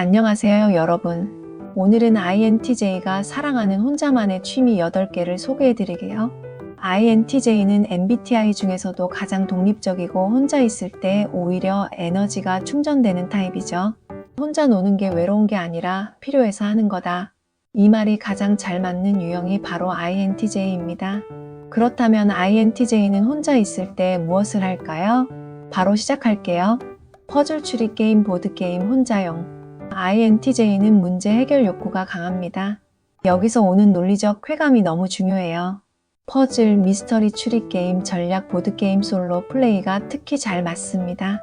안녕하세요, 여러분. 오늘은 INTJ가 사랑하는 혼자만의 취미 8개를 소개해 드릴게요. INTJ는 MBTI 중에서도 가장 독립적이고 혼자 있을 때 오히려 에너지가 충전되는 타입이죠. 혼자 노는 게 외로운 게 아니라 필요해서 하는 거다. 이 말이 가장 잘 맞는 유형이 바로 INTJ입니다. 그렇다면 INTJ는 혼자 있을 때 무엇을 할까요? 바로 시작할게요. 퍼즐 추리 게임, 보드 게임, 혼자용. INTJ는 문제 해결 욕구가 강합니다. 여기서 오는 논리적 쾌감이 너무 중요해요. 퍼즐, 미스터리 추리 게임, 전략 보드 게임 솔로 플레이가 특히 잘 맞습니다.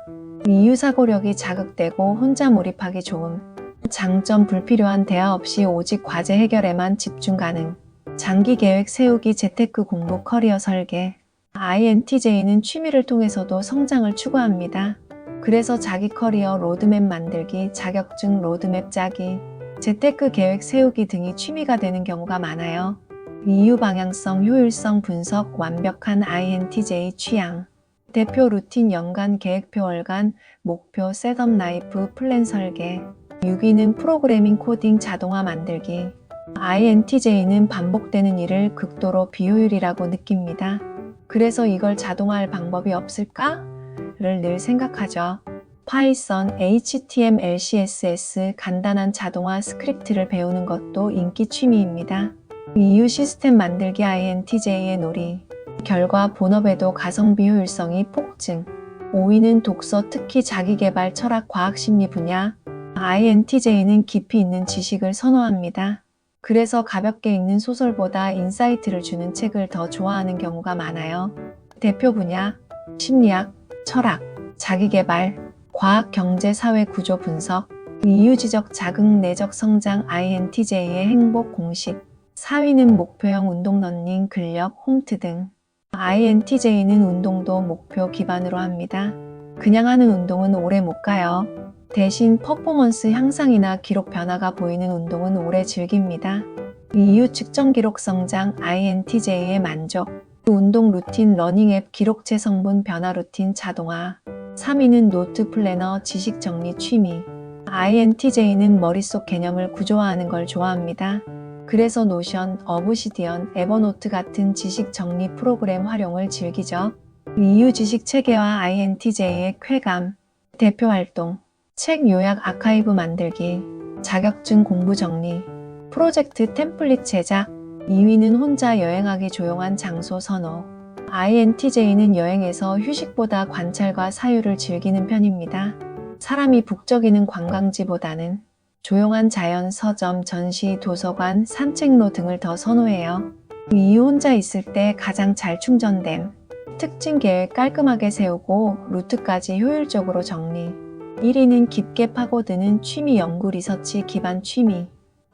이유 사고력이 자극되고 혼자 몰입하기 좋음. 장점 불필요한 대화 없이 오직 과제 해결에만 집중 가능. 장기 계획 세우기, 재테크 공부, 커리어 설계. INTJ는 취미를 통해서도 성장을 추구합니다. 그래서 자기 커리어 로드맵 만들기, 자격증 로드맵 짜기, 재테크 계획 세우기 등이 취미가 되는 경우가 많아요. 이유 방향성, 효율성 분석, 완벽한 INTJ 취향. 대표 루틴 연간 계획표 월간, 목표 셋업 라이프 플랜 설계. 6위는 프로그래밍 코딩 자동화 만들기. INTJ는 반복되는 일을 극도로 비효율이라고 느낍니다. 그래서 이걸 자동화할 방법이 없을까? 를 늘 생각하죠. 파이썬, HTML, CSS 간단한 자동화 스크립트를 배우는 것도 인기 취미입니다. 이유 시스템 만들기 INTJ의 놀이. 결과 본업에도 가성비 효율성이 폭증. 5위는 독서 특히 자기개발 철학 과학 심리 분야. INTJ는 깊이 있는 지식을 선호합니다. 그래서 가볍게 읽는 소설보다 인사이트를 주는 책을 더 좋아하는 경우가 많아요. 대표 분야, 심리학, 철학, 자기개발, 과학, 경제, 사회 구조 분석, 이유지적 자극, 내적 성장, INTJ의 행복 공식, 4위는 목표형 운동, 러닝, 근력, 홈트 등. INTJ는 운동도 목표 기반으로 합니다. 그냥 하는 운동은 오래 못 가요. 대신 퍼포먼스 향상이나 기록 변화가 보이는 운동은 오래 즐깁니다. 이유 측정 기록 성장, INTJ의 만족, 운동 루틴, 러닝 앱, 기록체 성분 변화 루틴 자동화. 3위는 노트 플래너, 지식 정리 취미. INTJ는 머릿속 개념을 구조화하는 걸 좋아합니다. 그래서 노션, 어브시디언, 에버노트 같은 지식 정리 프로그램 활용을 즐기죠. 이유 지식 체계와 INTJ의 쾌감. 대표 활동. 책 요약 아카이브 만들기. 자격증 공부 정리. 프로젝트 템플릿 제작. 2위는 혼자 여행하기 조용한 장소 선호. INTJ는 여행에서 휴식보다 관찰과 사유를 즐기는 편입니다. 사람이 북적이는 관광지보다는 조용한 자연, 서점, 전시, 도서관, 산책로 등을 더 선호해요. 이유 혼자 있을 때 가장 잘 충전됨. 특징 계획 깔끔하게 세우고 루트까지 효율적으로 정리. 1위는 깊게 파고드는 취미 연구 리서치 기반 취미.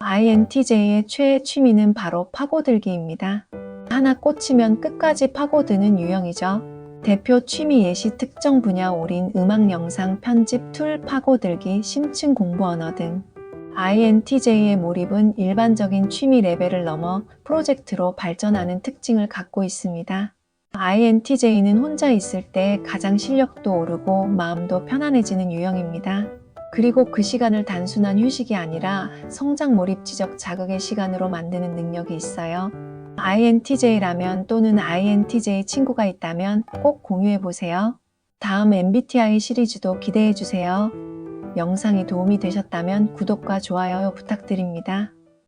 INTJ의 최애 취미는 바로 파고들기입니다. 하나 꽂히면 끝까지 파고드는 유형이죠. 대표 취미 예시 특정 분야 올인 음악 영상 편집 툴 파고들기 심층 공부 언어 등. INTJ의 몰입은 일반적인 취미 레벨을 넘어 프로젝트로 발전하는 특징을 갖고 있습니다. INTJ는 혼자 있을 때 가장 실력도 오르고 마음도 편안해지는 유형입니다. 그리고 그 시간을 단순한 휴식이 아니라 성장 몰입 지적 자극의 시간으로 만드는 능력이 있어요. INTJ라면 또는 INTJ 친구가 있다면 꼭 공유해 보세요. 다음 MBTI 시리즈도 기대해 주세요. 영상이 도움이 되셨다면 구독과 좋아요 부탁드립니다.